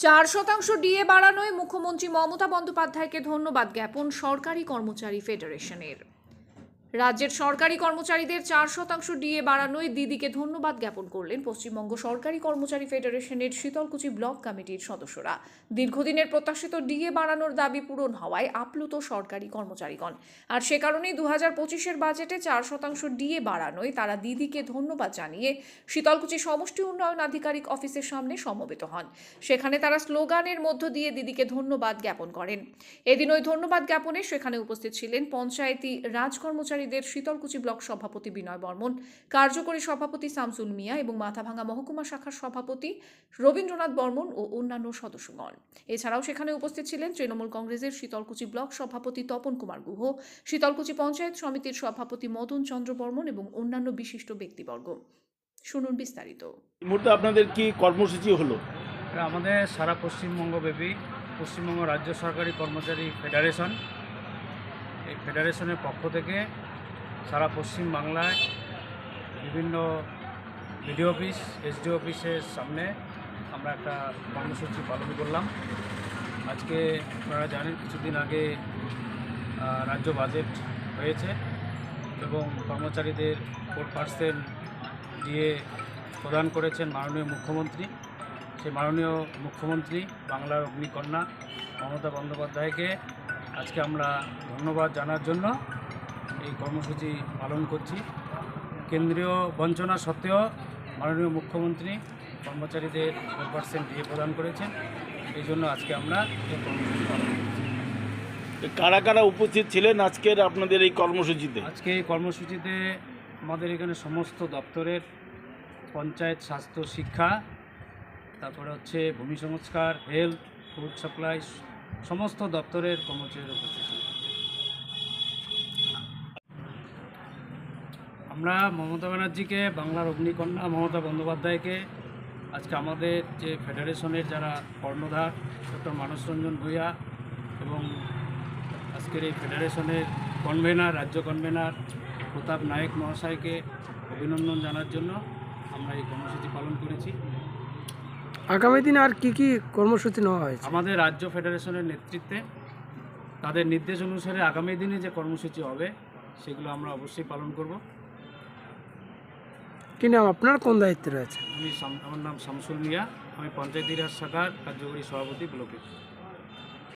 চার শতাংশ ডিএ বাড়ানোয় মুখ্যমন্ত্রী মমতা বন্দ্যোপাধ্যায়কে ধন্যবাদ জ্ঞাপন সরকারি কর্মচারী ফেডারেশনের। রাজ্যের সরকারি কর্মচারীদের চার শতাংশ ডিএ বাড়ানোয় দিদিকে ধন্যবাদ জ্ঞাপন করলেন পশ্চিমবঙ্গ সরকারি কর্মচারী ফেডারেশনের শীতলকুচি ব্লক কমিটির সদস্যরা। দীর্ঘদিনের প্রত্যাশিত ডিএ বাড়ানোর দাবি পূরণ হওয়ায় আপ্লুত সরকারি কর্মচারীগণ। আর সে কারণেই দু হাজার পঁচিশের বাজেটে চার শতাংশ ডিএ বাড়ানোয় তারা দিদিকে ধন্যবাদ জানিয়ে শীতলকুচি সমষ্টি উন্নয়ন আধিকারিক অফিসের সামনে সমবেত হন। সেখানে তারা স্লোগানের মধ্য দিয়ে দিদিকে ধন্যবাদ জ্ঞাপন করেন। এদিন ওই ধন্যবাদ জ্ঞাপনে সেখানে উপস্থিত ছিলেন পঞ্চায়েতি রাজ কর্মচারীদের শীতলকুচি ব্লক সভাপতি বিনয় বর্মন কার্যকরী সভাপতি শামসুল মিয়া এবং মাথাভাঙা মহকুমা শাখার সভাপতি রবীন্দ্রনাথ বর্মন ও অন্যান্য সদস্যগণ। এছাড়াও সেখানে উপস্থিত ছিলেন তৃণমূল কংগ্রেসের শীতলকুচি ব্লক সভাপতি তপন কুমার গুহ শীতলকুচি পঞ্চায়েত সমিতির সভাপতি মদন চন্দ্র বর্মন এবং অন্যান্য বিশিষ্ট ব্যক্তিবর্গ। শুনুন বিস্তারিত। মুহূর্তে আপনাদের কি কর্মসূচি হলো? আমাদের সারা পশ্চিমবঙ্গব্যাপী পশ্চিমবঙ্গ রাজ্য সরকারি কর্মচারী ফেডারেশন। এই ফেডারেশনের পক্ষ থেকে সারা পশ্চিম বাংলায় বিভিন্ন বিডিও অফিস এসডি অফিসের সামনে আমরা একটা কর্মসূচি পালন করলাম। আজকে আপনারা জানেন কিছুদিন আগে রাজ্য বাজেট হয়েছে এবং কর্মচারীদের ফোর পার্সেন্ট দিয়ে প্রদান করেছেন মাননীয় মুখ্যমন্ত্রী। সেই মাননীয় মুখ্যমন্ত্রী বাংলার অগ্নিকন্যা মমতা বন্দ্যোপাধ্যায়কে আজকে আমরা ধন্যবাদ জানার জন্য এই কর্মসূচি পালন করছি। কেন্দ্রীয় বঞ্চনা সত্ত্বেও মাননীয় মুখ্যমন্ত্রী কর্মচারীদের ফোর পার্সেন্ট দিয়ে প্রদান করেছেন। এই জন্য আজকে আমরা এই কর্মসূচি পালন করছি। কারা কারা উপস্থিত ছিলেন আজকের আপনাদের এই কর্মসূচিতে? আজকে এই কর্মসূচিতে আমাদের এখানে সমস্ত দপ্তরের পঞ্চায়েত স্বাস্থ্য শিক্ষা তারপরে হচ্ছে ভূমি সংস্কার হেলথ ফুড সাপ্লাই সমস্ত দপ্তরের কর্মচারীর উপস্থিত আমরা মমতা ব্যানার্জিকে বাংলার অগ্নিকন্যা মমতা বন্দ্যোপাধ্যায়কে আজকে আমাদের যে ফেডারেশনের যারা কর্ণধার ডক্টর মানস রঞ্জন ভূঁইয়া এবং আজকের এই ফেডারেশনের কনভেনার রাজ্য কনভেনার প্রতাপ নায়ক মহাশয়কে অভিনন্দন জানার জন্য আমরা এই কর্মসূচি পালন করেছি। আগামী দিনে আর কি কি কর্মসূচি নেওয়া হয়েছে? আমাদের রাজ্য ফেডারেশনের নেতৃত্বে তাদের নির্দেশ অনুসারে আগামী দিনে যে কর্মসূচি হবে সেগুলো আমরা অবশ্যই পালন করব। কি নাম আপনার? কোন দায়িত্বে রয়েছে আমি আমার নাম শামসুল মিয়া। আমি পঞ্চায়েত রাজ শাখার কার্যকরী সভাপতি ব্লকে